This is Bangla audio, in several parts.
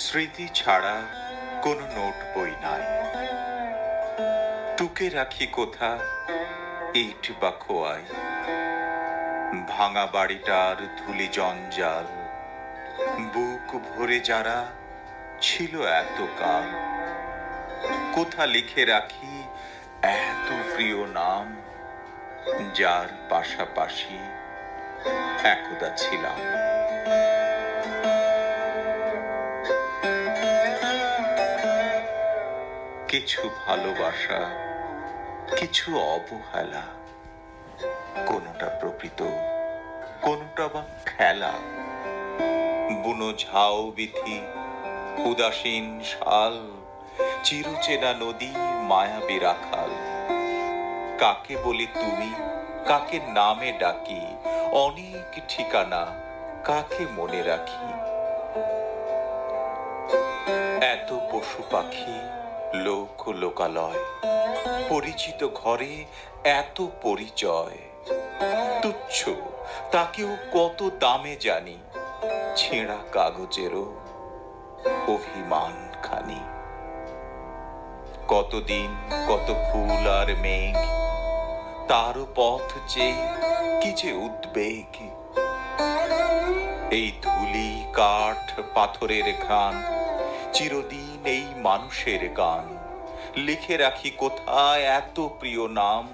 স্মৃতি ছাড়া কোনো নোট বই নাই। টুকে রাখি কোথা ইট বা খোয়াই। ভাঙা বাড়িটার ধুলি জঞ্জাল। বুক ভরে যারা ছিল এত কাল কোথা লিখে রাখি এত প্রিয় নাম, যার পাশাপাশি একদা ছিলাম। কিছু ভালোবাসা, কিছু অবহেলা, কোনোটা প্রকৃত, কোনোটা বা খেলা। বুনো ঝাউ বিথি, উদাসীন শাল, চিরচেনা নদী, মায়াবী রাখাল। কাকে বলি তুমি, কাকে নামে ডাকি, অনেক ঠিকানা কাকে মনে রাখি? এত পশু পাখি লোক লোকালয়। পরিচিত ঘরে এত পরিচয়। তুচ্ছ, তাকেও কত দামে জানি। ছেঁড়া কাগজেরও অভিমান খানি। কতদিন কত ফুল আর মেঘ তারও পথ চেয়ে কি যে উদ্বেগ। এই ধুলি কাঠ পাথরের ঘ্রাণ চিরদিন এই মানুষের গান। লিখে রাখি কোথায় এত প্রিয় নাম,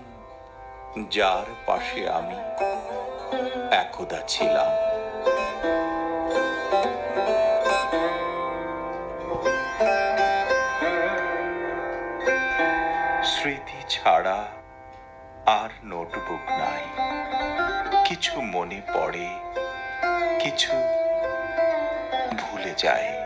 যার পাশে আমি একদা ছিলাম। স্মৃতি ছাড়া আর নোটবুক নাই। কিছু মনে পড়ে, কিছু ভুলে যায়।